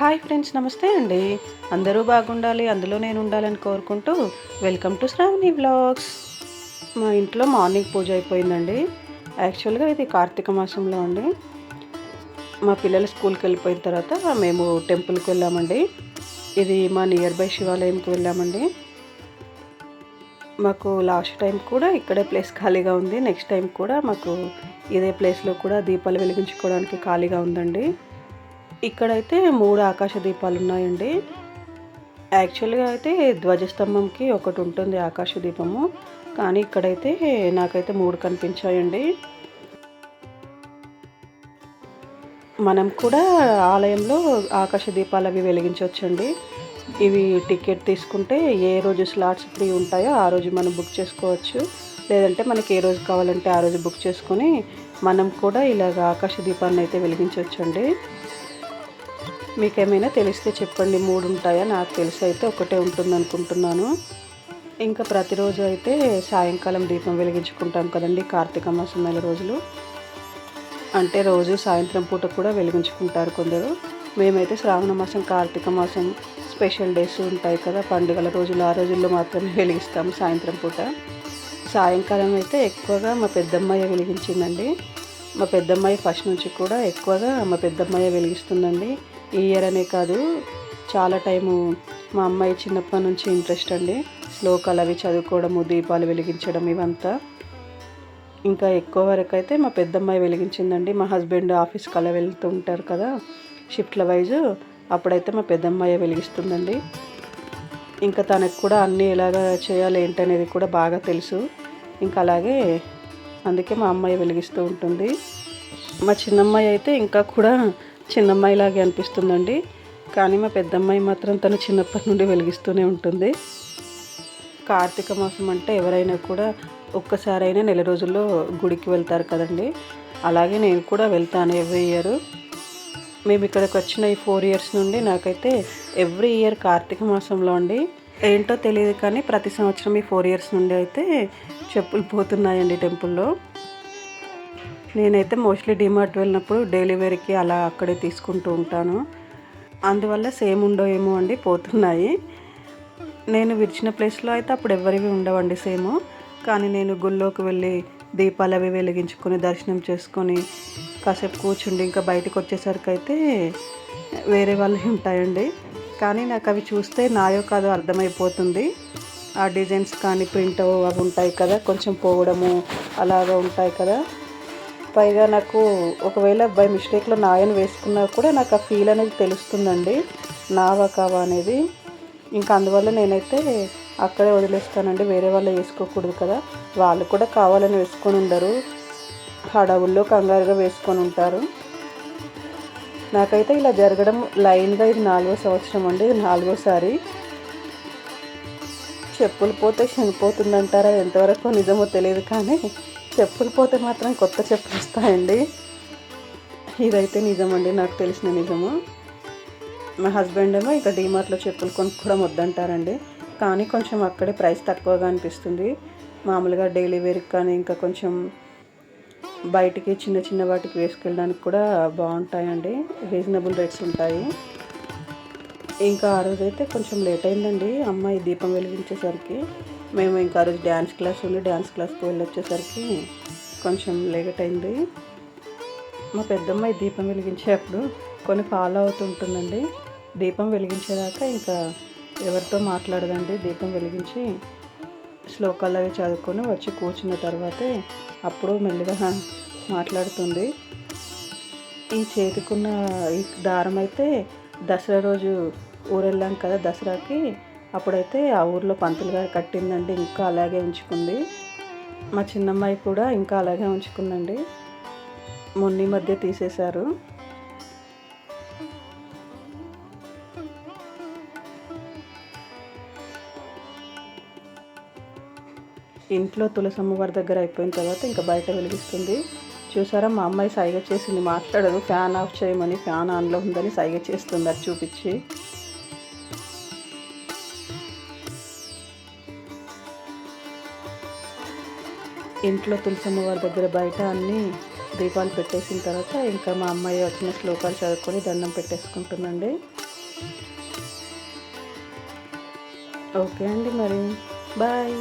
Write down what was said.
Hi friends నమస్తే అండి. అందరూ బాగుండాలి అందులో నేను ఉండాలని కోరుకుంటూ వెల్కమ్ టు శ్రావణి బ్లాగ్స్ మా ఇంట్లో మార్నింగ్ పూజ అయిపోయిందండి. యాక్చువల్గా ఇది కార్తీక మాసంలో అండి. మా పిల్లలు స్కూల్కి వెళ్ళిపోయిన తర్వాత మేము టెంపుల్కి వెళ్ళామండి. ఇది మా నియర్ బై శివాలయంకి వెళ్ళామండి. మాకు లాస్ట్ టైం కూడా ఇక్కడే ప్లేస్ ఖాళీగా ఉంది. నెక్స్ట్ టైం కూడా మాకు ఇదే ప్లేస్లో కూడా దీపాలు వెలిగించుకోవడానికి ఖాళీగా ఉందండి. ఇక్కడైతే మూడు ఆకాశ దీపాలు ఉన్నాయండి. యాక్చువల్గా అయితే ధ్వజస్తంభంకి ఒకటి ఉంటుంది ఆకాశ దీపము. కానీ ఇక్కడైతే నాకైతే మూడు కనిపించాయండి. మనం కూడా ఆలయంలో ఆకాశ దీపాలు అవి వెలిగించవచ్చండి. ఇవి టికెట్ తీసుకుంటే ఏ రోజు స్లాట్స్ ఫ్రీ ఉంటాయో ఆ రోజు మనం బుక్ చేసుకోవచ్చు. లేదంటే మనకి ఏ రోజు కావాలంటే ఆ రోజు బుక్ చేసుకొని మనం కూడా ఇలాగ ఆకాశ దీపాన్ని అయితే వెలిగించవచ్చండి. మీకేమైనా తెలిస్తే చెప్పండి. మూడు ఉంటాయా నాకు తెలిసి అయితే ఒకటే ఉంటుంది అనుకుంటున్నాను ఇంకా ప్రతిరోజు అయితే సాయంకాలం దీపం వెలిగించుకుంటాం కదండి కార్తీక మాసం నెల రోజులు. అంటే రోజు సాయంత్రం పూట కూడా వెలిగించుకుంటారు కొందరు. మేమైతే శ్రావణ మాసం కార్తీక మాసం స్పెషల్ డేస్ ఉంటాయి కదా పండుగల రోజులు ఆ రోజుల్లో మాత్రమే వెలిగిస్తాము సాయంత్రం పూట. సాయంకాలం అయితే ఎక్కువగా మా పెద్దమ్మాయి వెలిగించిందండి. మా పెద్దమ్మాయి ఫస్ట్ నుంచి కూడా ఎక్కువగా మా పెద్దమ్మాయి వెలిగిస్తుందండి. ఈ ఇయర్ అనే కాదు చాలా టైము మా అమ్మాయి చిన్నప్పటి నుంచి ఇంట్రెస్ట్ అండి. శ్లోకాలు అవి చదువుకోవడము దీపాలు వెలిగించడం ఇవంతా. ఇంకా ఎక్కువ వరకు అయితే మా పెద్దమ్మాయి వెలిగించిందండి. మా హస్బెండ్ ఆఫీస్కి అలా వెళ్తూ ఉంటారు కదా షిఫ్ట్ల వైజ్. అప్పుడైతే మా పెద్దమ్మాయి వెలిగిస్తుందండి. ఇంకా తనకు కూడా అన్నీ ఎలాగ చేయాలి ఏంటనేది కూడా బాగా తెలుసు. ఇంకా అలాగే అందుకే మా అమ్మాయి వెలిగిస్తూ ఉంటుంది. మా చిన్నమ్మాయి అయితే ఇంకా కూడా చిన్నమ్మాయిలాగే అనిపిస్తుందండి. కానీ మా పెద్దమ్మాయి మాత్రం తను చిన్నప్పటి నుండి వెలిగిస్తూనే ఉంటుంది. కార్తీక మాసం అంటే ఎవరైనా కూడా ఒక్కసారైనా నెల రోజుల్లో గుడికి వెళ్తారు కదండి. అలాగే నేను కూడా వెళ్తాను ఎవ్రీ ఇయర్. మేము ఇక్కడికి వచ్చిన ఈ ఫోర్ ఇయర్స్ నుండి నాకైతే ఎవ్రీ ఇయర్ కార్తీక మాసంలో అండి. ఏంటో తెలియదు కానీ ప్రతి సంవత్సరం ఈ ఫోర్ ఇయర్స్ నుండి అయితే చెప్పులు పోతున్నాయండి టెంపుల్లో. నేనైతే మోస్ట్లీ డిమార్ట్ వెళ్ళినప్పుడు డైలీ వేర్కి అలా అక్కడే తీసుకుంటూ ఉంటాను. అందువల్ల సేమ్ ఉండవు ఏమో అండి పోతున్నాయి. నేను విరిచిన ప్లేస్లో అయితే అప్పుడు ఎవరివి ఉండవండి సేమ్. కానీ నేను గుళ్ళోకి వెళ్ళి దీపాలు అవి వెలిగించుకొని దర్శనం చేసుకొని కాసేపు కూర్చుండి ఇంకా బయటకు వచ్చేసరికి అయితే వేరే వాళ్ళవి ఉంటాయండి. కానీ నాకు అవి చూస్తే నాయో కాదో అర్థమైపోతుంది. ఆ డిజైన్స్ కానీ ప్రింట్ అవి ఉంటాయి కదా కొంచెం పోవడము అలాగా ఉంటాయి కదా. పైగా నాకు ఒకవేళ బై మిస్టేక్లో నాయన వేసుకున్నా కూడా నాకు ఆ ఫీల్ అనేది తెలుస్తుందండి. నావా కావా అనేది. ఇంకా అందువల్ల నేనైతే అక్కడే వదిలేస్తానండి. వేరే వాళ్ళు వేసుకోకూడదు కదా. వాళ్ళు కూడా కావాలని వేసుకొని ఉండరు. అడవుల్లో కంగారుగా వేసుకొని ఉంటారు. నాకైతే ఇలా జరగడం లైన్గా ఇది నాలుగో సంవత్సరం అండి. ఇది నాలుగోసారి చెప్పులు పోతే చనిపోతుందంటారా? ఎంతవరకు నిజమో తెలియదు కానీ చెప్పులు పోతే మాత్రం కొత్త చెప్పులు వస్తాయండి. ఇదైతే నిజమండి నాకు తెలిసిన నిజము. మా హస్బెండ్ ఏమో ఇక డీమార్ట్లో చెప్పులు కొనుక్కోవడం వద్దంటారండి. కానీ కొంచెం అక్కడే ప్రైస్ తక్కువగా అనిపిస్తుంది. మామూలుగా డైలీ వేర్కి కానీ ఇంకా కొంచెం బయటికి చిన్న చిన్న వాటికి వేసుకెళ్ళడానికి కూడా బాగుంటాయండి. రీజనబుల్ రేట్స్ ఉంటాయి. ఇంకా ఆ రోజు అయితే కొంచెం లేట్ అయిందండి. అమ్మాయి దీపం వెలిగించేసరికి మేము ఇంకా ఆ రోజు డ్యాన్స్ క్లాస్ ఉంది డ్యాన్స్ క్లాస్కి వెళ్ళొచ్చేసరికి కొంచెం లేట్ అయింది. మా పెద్దమ్మాయి దీపం వెలిగించేటప్పుడు కొన్ని ఫాలో అవుతుంటుందండి దీపం వెలిగించేదాకా ఇంకా ఎవరితో మాట్లాడదండి. దీపం వెలిగించి శ్లోకాలు అవి చదువుకొని వచ్చి కూర్చున్న తర్వాతే అప్పుడు మెల్లిగా మాట్లాడుతుంది. ఈ చేతికున్న ఈ దారం అయితే దసరా రోజు ఊరెళ్ళాం కదా దసరాకి. అప్పుడైతే ఆ ఊర్లో పంతులు గారు కట్టిందండి ఇంకా అలాగే ఉంచుకుంది. మా చిన్నమ్మాయి కూడా ఇంకా అలాగే ఉంచుకుందండి. మొన్న మధ్య తీసేశారు. ఇంట్లో తులసమ్మ వారి దగ్గర అయిపోయిన తర్వాత ఇంకా బయట వెలిగిస్తుంది. చూసారా మా అమ్మాయి సైగ చేసింది మాట్లాడదు. ఫ్యాన్ ఆఫ్ చేయమని ఫ్యాన్ ఆన్లో ఉందని సైగ చేస్తుంది అది చూపించి. ఇంట్లో తులసమ్మ వారి దగ్గర బయట అన్నీ దీపాలు పెట్టేసిన తర్వాత ఇంకా మా అమ్మాయి వచ్చిన శ్లోకాలు చదువుకొని దండం పెట్టేసుకుంటుందండి. ఓకే అండి మరి. బాయ్.